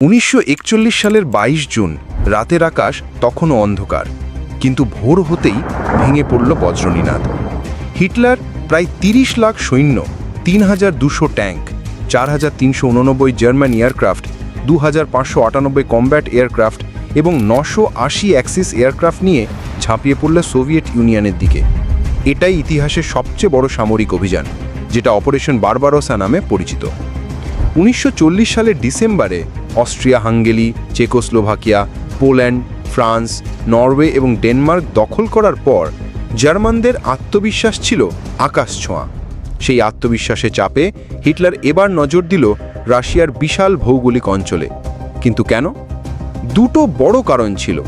উনিশশো একচল্লিশ সালের ২২ জুন, রাতের আকাশ তখনও অন্ধকার, কিন্তু ভোর হতেই ভেঙে পড়ল বজ্রনীনাদ। হিটলার প্রায় ৩০ লাখ সৈন্য, তিন হাজার দুশো ট্যাঙ্ক, চার হাজার তিনশো উননব্বই জার্মান এয়ারক্রাফট, দু হাজার পাঁচশো আটানব্বই কম্ব্যাট এয়ারক্রাফট এবং নশো আশি অ্যাক্সিস এয়ারক্রাফট নিয়ে ঝাঁপিয়ে পড়ল সোভিয়েত ইউনিয়নের দিকে। এটাই ইতিহাসের সবচেয়ে বড় সামরিক অভিযান, যেটা অপারেশন বারবারোসা নামে পরিচিত। উনিশশো চল্লিশ সালের ডিসেম্বরে Austria, Hungary, Czechoslovakia, Poland, France, Norway এবং ডেনমার্ক দখল করার পর জার্মানদের আত্মবিশ্বাস ছিল আকাশ ছোঁয়া। সেই আত্মবিশ্বাসে চাপে হিটলার এবার নজর দিল রাশিয়ার বিশাল ভৌগোলিক অঞ্চলে। কিন্তু কেন? দুটো বড় কারণ ছিল।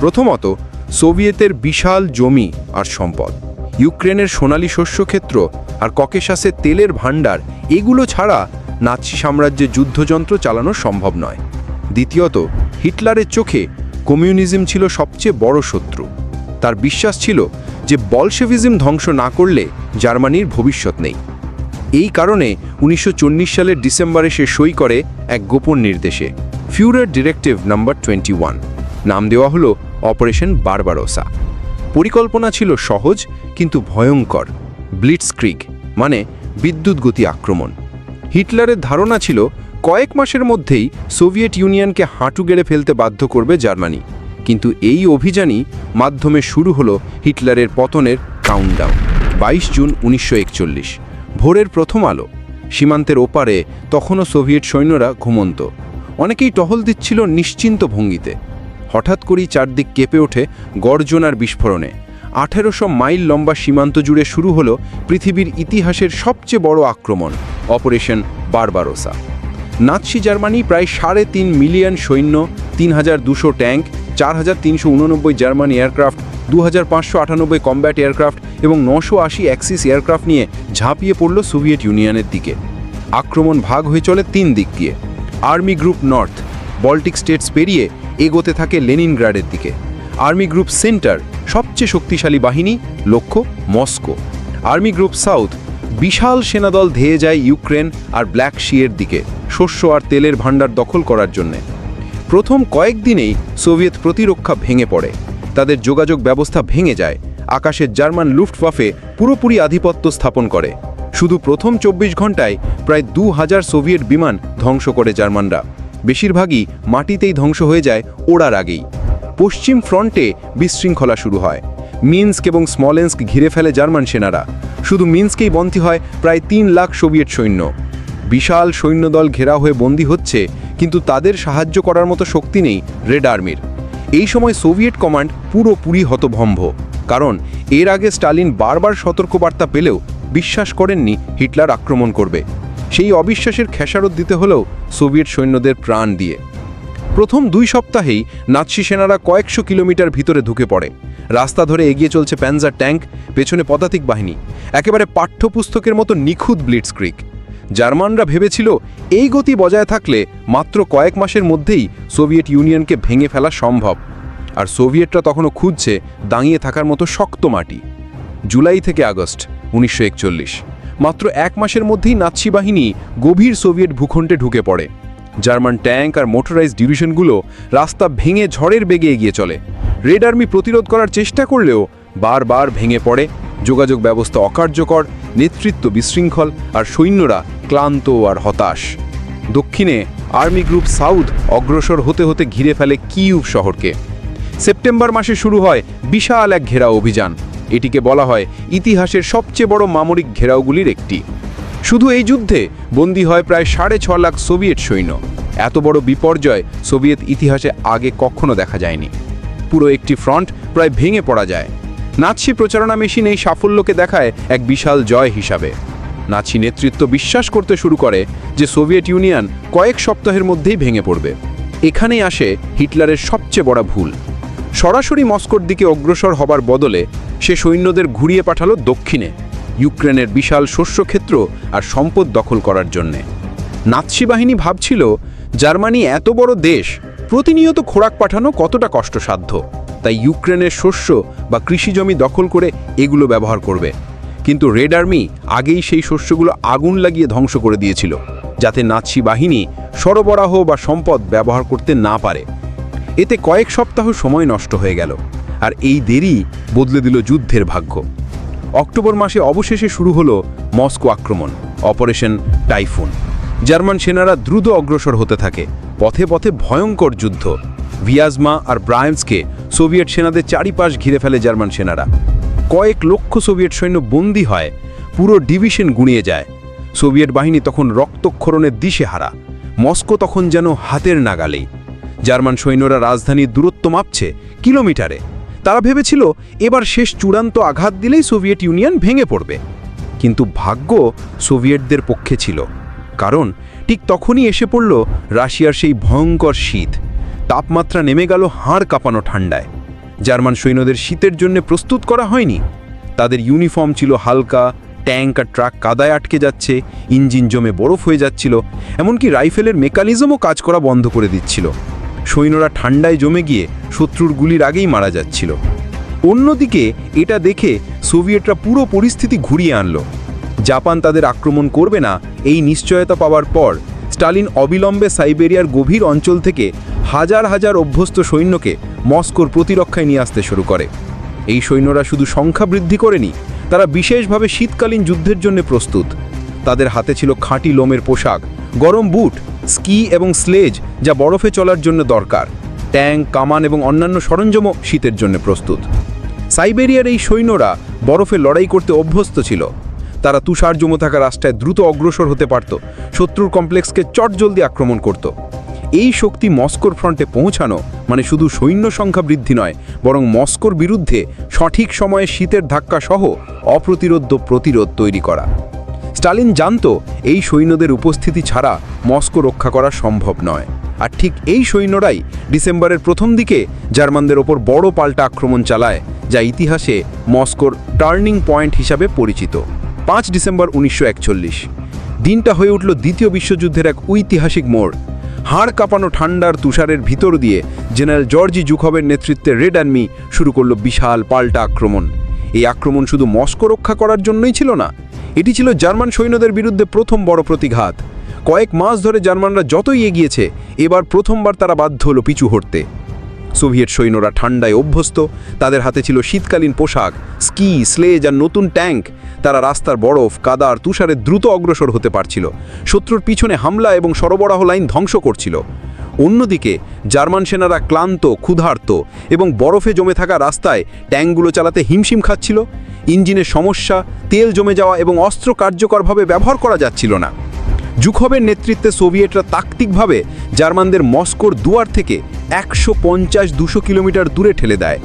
প্রথমত, সোভিয়েতের বিশাল জমি আর সম্পদ। ইউক্রেনের সোনালী শস্যক্ষেত্র আর ককেশাসের তেলের ভাণ্ডার, এগুলো ছাড়া নাৎসি সাম্রাজ্যে যুদ্ধযন্ত্র চালানো সম্ভব নয়। দ্বিতীয়ত, হিটলারের চোখে কমিউনিজম ছিল সবচেয়ে বড় শত্রু। তার বিশ্বাস ছিল যে বলশেভিজম ধ্বংস না করলে জার্মানির ভবিষ্যৎ নেই। এই কারণে উনিশশো চল্লিশ সালের ডিসেম্বরে সে সই করে এক গোপন নির্দেশে ফিউরার ডিরেক্টিভ নাম্বার টোয়েন্টি নাম দেওয়া হলো অপারেশন বারবারোসা। পরিকল্পনা ছিল সহজ, কিন্তু ভয়ঙ্কর ব্লিটসক্রিগ মানে বিদ্যুৎ গতি আক্রমণ। হিটলারের ধারণা ছিল, কয়েক মাসের মধ্যেই সোভিয়েত ইউনিয়নকে হাঁটু গেড়ে ফেলতে বাধ্য করবে জার্মানি। কিন্তু এই অভিযানই মাধ্যমে শুরু হলো হিটলারের পতনের কাউন্টডাউন বাইশ জুন উনিশশো একচল্লিশ। ভোরের প্রথম আলো, সীমান্তের ওপারে তখনও সোভিয়েত সৈন্যরা ঘুমন্ত। অনেকেই টহল দিচ্ছিল নিশ্চিন্ত ভঙ্গিতে। হঠাৎ করেই চারদিক কেঁপে ওঠে গর্জনার বিস্ফোরণে। আঠেরোশো মাইল লম্বা সীমান্ত জুড়ে শুরু হলো পৃথিবীর ইতিহাসের সবচেয়ে বড় আক্রমণ। Operation Barbarossa. নাৎসি জার্মানি প্রায় সাড়ে তিন মিলিয়ন সৈন্য, তিন হাজার দুশো ট্যাঙ্ক, চার হাজার তিনশো উননব্বই জার্মান এয়ারক্রাফট, দু হাজার পাঁচশো আটানব্বই কম্ব্যাট এয়ারক্রাফট এবং নশো আশি অ্যাক্সিস এয়ারক্রাফট নিয়ে ঝাঁপিয়ে পড়ল সোভিয়েত ইউনিয়নের দিকে। আক্রমণ ভাগ হয়ে চলে তিন দিক দিয়ে। Army group north, Baltic states পেরিয়ে এগোতে থাকে লেনিনগ্রাডের দিকে। আর্মি গ্রুপ সেন্টার, সবচেয়ে শক্তিশালী বাহিনী, লক্ষ্য মস্কো। আর্মি গ্রুপ সাউথ বিশাল সেনাদল ধেয়ে যায় ইউক্রেন আর ব্ল্যাক শিয়ের দিকে, শস্য আর তেলের ভাণ্ডার দখল করার জন্যে। প্রথম কয়েকদিনেই সোভিয়েত প্রতিরক্ষা ভেঙে পড়ে। তাদের যোগাযোগ ব্যবস্থা ভেঙে যায়। আকাশের জার্মান লুফটওয়াফে পুরোপুরি আধিপত্য স্থাপন করে। শুধু প্রথম চব্বিশ ঘন্টায় প্রায় দু হাজার সোভিয়েত বিমান ধ্বংস করে জার্মানরা। বেশিরভাগই মাটিতেই ধ্বংস হয়ে যায় ওড়ার আগেই। পশ্চিম ফ্রন্টে বিশৃঙ্খলা শুরু হয়। মিন্স্ক এবং স্মলেন্স্ক ঘিরে ফেলে জার্মান সেনারা। শুধু মিন্সকেই বন্দী হয় প্রায় তিন লাখ সোভিয়েত সৈন্য। বিশাল সৈন্যদল ঘেরা হয়ে বন্দী হচ্ছে, কিন্তু তাদের সাহায্য করার মতো শক্তি নেই রেড আর্মির। এই সময় সোভিয়েট কমান্ড পুরোপুরি হতভম্ব, কারণ এর আগে স্টালিন বারবার সতর্কবার্তা পেলেও বিশ্বাস করেননি হিটলার আক্রমণ করবে। সেই অবিশ্বাসের খেসারত দিতে হলেও সোভিয়েট সৈন্যদের প্রাণ দিয়ে। প্রথম দুই সপ্তাহেই নাৎসি সেনারা কয়েকশো কিলোমিটার ভিতরে ঢুকে পড়ে। রাস্তা ধরে এগিয়ে চলছে প্যানজার ট্যাঙ্ক, পেছনে পদাতিক বাহিনী। একেবারে পাঠ্যপুস্তকের মতো নিখুঁত ব্লিটসক্রিক। জার্মানরা ভেবেছিল, এই গতি বজায় থাকলে মাত্র কয়েক মাসের মধ্যেই সোভিয়েত ইউনিয়নকে ভেঙে ফেলা সম্ভব। আর সোভিয়েতরা তখনও খুঁজছে দাঁড়িয়ে থাকার মতো শক্ত মাটি। জুলাই থেকে আগস্ট, উনিশশো একচল্লিশ। মাত্র এক মাসের মধ্যেই নাৎসি বাহিনী গভীর সোভিয়েট ভূখণ্ডে ঢুকে পড়ে। জার্মান ট্যাঙ্ক আর মোটরাইজ ডিভিশনগুলো রাস্তা ভেঙে ঝড়ের বেগে এগিয়ে চলে। রেড আর্মি প্রতিরোধ করার চেষ্টা করলেও বারবার ভেঙে পড়ে। যোগাযোগ ব্যবস্থা অকার্যকর, নেতৃত্ব বিশৃঙ্খল আর সৈন্যরা ক্লান্ত আর হতাশ। দক্ষিণে আর্মি গ্রুপ সাউথ অগ্রসর হতে হতে ঘিরে ফেলে কিউব শহরকে। সেপ্টেম্বর মাসে শুরু হয় বিশাল এক ঘেরাও অভিযান। এটিকে বলা হয় ইতিহাসের সবচেয়ে বড় মামরিক ঘেরাওগুলির একটি। শুধু এই যুদ্ধে বন্দী হয় প্রায় সাড়ে ছ লাখ সোভিয়েত সৈন্য। এত বড় বিপর্যয় সোভিয়েত ইতিহাসে আগে কখনো দেখা যায়নি। পুরো একটি ফ্রন্ট প্রায় ভেঙে পড়া যায়। নাৎসি প্রচারণা মেশিন এই সাফল্যকে দেখায় এক বিশাল জয় হিসাবে। নাৎসি নেতৃত্ব বিশ্বাস করতে শুরু করে যে সোভিয়েত ইউনিয়ন কয়েক সপ্তাহের মধ্যেই ভেঙে পড়বে। এখানেই আসে হিটলারের সবচেয়ে বড় ভুল। সরাসরি মস্কোর দিকে অগ্রসর হবার বদলে সে সৈন্যদের ঘুরিয়ে পাঠালো দক্ষিণে, ইউক্রেনের বিশাল শস্যক্ষেত্র আর সম্পদ দখল করার জন্যে। নাৎসি বাহিনী ভাবছিল, জার্মানি এত বড় দেশ প্রতিনিয়ত খোরাক পাঠানো কতটা কষ্টসাধ্য? তাই ইউক্রেনের শস্য বা কৃষিজমি দখল করে এগুলো ব্যবহার করবে। কিন্তু রেড আর্মি আগেই সেই শস্যগুলো আগুন লাগিয়ে ধ্বংস করে দিয়েছিল, যাতে নাৎসি বাহিনী সরবরাহ বা সম্পদ ব্যবহার করতে না পারে। এতে কয়েক সপ্তাহ সময় নষ্ট হয়ে গেল, আর এই দেরি বদলে দিল যুদ্ধের ভাগ্য। অক্টোবর মাসে অবশেষে শুরু হলো মস্কো আক্রমণ, অপারেশন টাইফুন। জার্মান সেনারা দ্রুত অগ্রসর হতে থাকে পথে পথে ভয়ঙ্কর যুদ্ধ। ভিয়াজমা আর ব্রায়েন্সকে সোভিয়েট সেনাদের চারিপাশ ঘিরে ফেলে জার্মান সেনারা। কয়েক লক্ষ সোভিয়েট সৈন্য বন্দী হয়, পুরো ডিভিশন গুঁড়িয়ে যায়। সোভিয়েট বাহিনী তখন রক্তক্ষরণের দিশে হারা মস্কো তখন যেন হাতের নাগালেই। জার্মান সৈন্যরা রাজধানীর দূরত্ব মাপছে কিলোমিটারে। তারা ভেবেছিল, এবার শেষ চূড়ান্ত আঘাত দিলেই সোভিয়েট ইউনিয়ন ভেঙে পড়বে। কিন্তু ভাগ্য সোভিয়েটদের পক্ষে ছিল। কারণ ঠিক তখনই এসে পড়ল রাশিয়ার সেই ভয়ঙ্কর শীত। তাপমাত্রা নেমে গেল হাড় কাঁপানো ঠান্ডায়। জার্মান সৈন্যদের শীতের জন্য প্রস্তুত করা হয়নি। তাদের ইউনিফর্ম ছিল হালকা, ট্যাঙ্ক আর ট্রাক কাদায় আটকে যাচ্ছে, ইঞ্জিন জমে বরফ হয়ে যাচ্ছিল, এমনকি রাইফেলের মেকানিজমও কাজ করা বন্ধ করে দিচ্ছিল। সৈন্যরা ঠান্ডায় জমে গিয়ে শত্রুর গুলির আগেই মারা যাচ্ছিল। অন্যদিকে এটা দেখে সোভিয়েটরা পুরো পরিস্থিতি ঘুরিয়ে আনলো। জাপান তাদের আক্রমণ করবে না, এই নিশ্চয়তা পাওয়ার পর, স্টালিন অবিলম্বে সাইবেরিয়ার গভীর অঞ্চল থেকে হাজার হাজার অভ্যস্ত সৈন্যকে মস্কোর প্রতিরক্ষায় নিয়ে আসতে শুরু করে। এই সৈন্যরা শুধু সংখ্যা বৃদ্ধি করেনি, তারা বিশেষভাবে শীতকালীন যুদ্ধের জন্য প্রস্তুত। তাদের হাতে ছিল খাঁটি লোমের পোশাক, গরম বুট, স্কি এবং স্লেজ যা বরফে চলার জন্য দরকার। ট্যাঙ্ক, কামান এবং অন্যান্য সরঞ্জামও শীতের জন্য প্রস্তুত। সাইবেরিয়ার এই সৈন্যরা বরফে লড়াই করতে অভ্যস্ত ছিল। তারা তুষার জমে থাকা রাস্তায় দ্রুত অগ্রসর হতে পারত। শত্রুর কমপ্লেক্সকে চটজলদি আক্রমণ করত। এই শক্তি মস্কোর ফ্রন্টে পৌঁছানো মানে শুধু সৈন্য সংখ্যা বৃদ্ধি নয়, বরং মস্কোর বিরুদ্ধে সঠিক সময়ে শীতের ধাক্কা সহ অপ্রতিরোধ্য প্রতিরোধ তৈরি করা। স্টালিন জানত, এই সৈন্যদের উপস্থিতি ছাড়া মস্কো রক্ষা করা সম্ভব নয়। আর ঠিক এই সৈন্যরাই ডিসেম্বরের প্রথম দিকে জার্মানদের ওপর বড় পাল্টা আক্রমণ চালায়, যা ইতিহাসে মস্কোর টার্নিং পয়েন্ট হিসাবে পরিচিত। পাঁচ ডিসেম্বর উনিশশো একচল্লিশ। দিনটা হয়ে উঠল দ্বিতীয় বিশ্বযুদ্ধের এক ঐতিহাসিক মোড়। হাড় কাঁপানো ঠান্ডার তুষারের ভিতর দিয়ে জেনারেল জর্জি জুখবের নেতৃত্বে রেড আর্মি শুরু করল বিশাল পাল্টা আক্রমণ। এই আক্রমণ শুধু মস্কো রক্ষা করার জন্যই ছিল না, এটি ছিল জার্মান সৈন্যদের বিরুদ্ধে প্রথম বড় প্রতিঘাত। কয়েক মাস ধরে জার্মানরা যতই এগিয়েছে, এবার প্রথমবার তারা বাধ্য হলো পিছু হটতে। সোভিয়েট সৈন্যরা ঠান্ডায় অভ্যস্ত। তাদের হাতে ছিল শীতকালীন পোশাক, স্কি, স্লেজ আর নতুন ট্যাঙ্ক। তারা রাস্তার বরফ, কাদার তুষারে দ্রুত অগ্রসর হতে পারছিল। শত্রুর পিছনে হামলা এবং সরবরাহ লাইন ধ্বংস করছিল। অন্যদিকে, জার্মান সেনারা ক্লান্ত, ক্ষুধার্ত এবং বরফে জমে থাকা রাস্তায় ট্যাঙ্কগুলো চালাতে হিমশিম খাচ্ছিল। ইঞ্জিনের সমস্যা, তেল জমে যাওয়া এবং অস্ত্র কার্যকরভাবে ব্যবহার করা যাচ্ছিল না। জুখবের নেতৃত্বে সোভিয়েটরা তাত্ত্বিকভাবে জার্মানদের মস্কোর দুয়ার থেকে একশো পঞ্চাশ দুশো কিলোমিটার দূরে ঠেলে দেয়।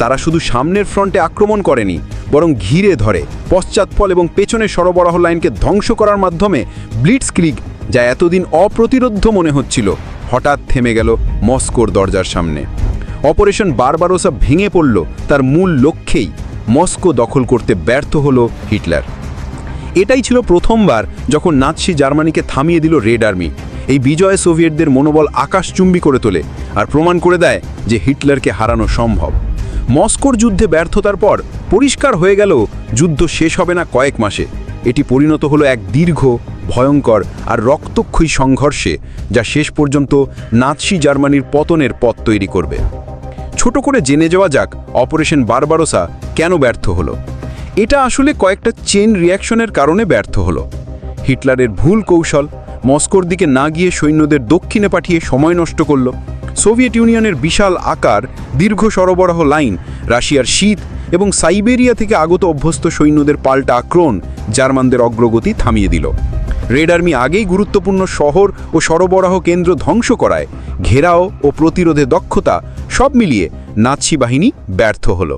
তারা শুধু সামনের ফ্রন্টে আক্রমণ করেনি, বরং ঘিরে ধরে, পশ্চাৎপল এবং পেছনে সরবরাহ লাইনকে ধ্বংস করার মাধ্যমে ব্লিটস ক্রিগ যা এতদিন অপ্রতিরোধ্য মনে হচ্ছিল, হঠাৎ থেমে গেল মস্কোর দরজার সামনে। অপারেশন বারবারোসা ভেঙে পড়ল, তার মূল লক্ষ্যেই মস্কো দখল করতে ব্যর্থ হলো হিটলার। এটাই ছিল প্রথমবার যখন নাৎসি জার্মানিকে থামিয়ে দিল রেড আর্মি। এই বিজয় সোভিয়েটদের মনোবল আকাশচুম্বী করে তোলে আর প্রমাণ করে দেয় যে হিটলারকে হারানো সম্ভব। মস্কোর যুদ্ধে ব্যর্থতার পর পরিষ্কার হয়ে গেল, যুদ্ধ শেষ হবে না কয়েক মাসে। এটি পরিণত হলো এক দীর্ঘ, ভয়ঙ্কর আর রক্তক্ষয়ী সংঘর্ষে, যা শেষ পর্যন্ত নাৎসি জার্মানির পতনের পথ তৈরি করবে। ছোট করে জেনে যাওয়া যাক, অপারেশন বারবারোসা কেন ব্যর্থ হলো। এটা আসলে কয়েকটা চেন রিয়াকশনের কারণে ব্যর্থ হলো। হিটলারের ভুল কৌশল, মস্কোর দিকে না গিয়ে সৈন্যদের দক্ষিণে পাঠিয়ে সময় নষ্ট করল। সোভিয়েত ইউনিয়নের বিশাল আকার, দীর্ঘ সরবরাহ লাইন, রাশিয়ার শীত এবং সাইবেরিয়া থেকে আগত অভ্যস্ত সৈন্যদের পাল্টা আক্রমণ জার্মানদের অগ্রগতি থামিয়ে দিল। রেড আর্মি আগেই গুরুত্বপূর্ণ শহর ও সরবরাহ কেন্দ্র ধ্বংস করায় ঘেরাও ও প্রতিরোধে দক্ষতা সব মিলিয়ে নাৎসি বাহিনী ব্যর্থ হলো।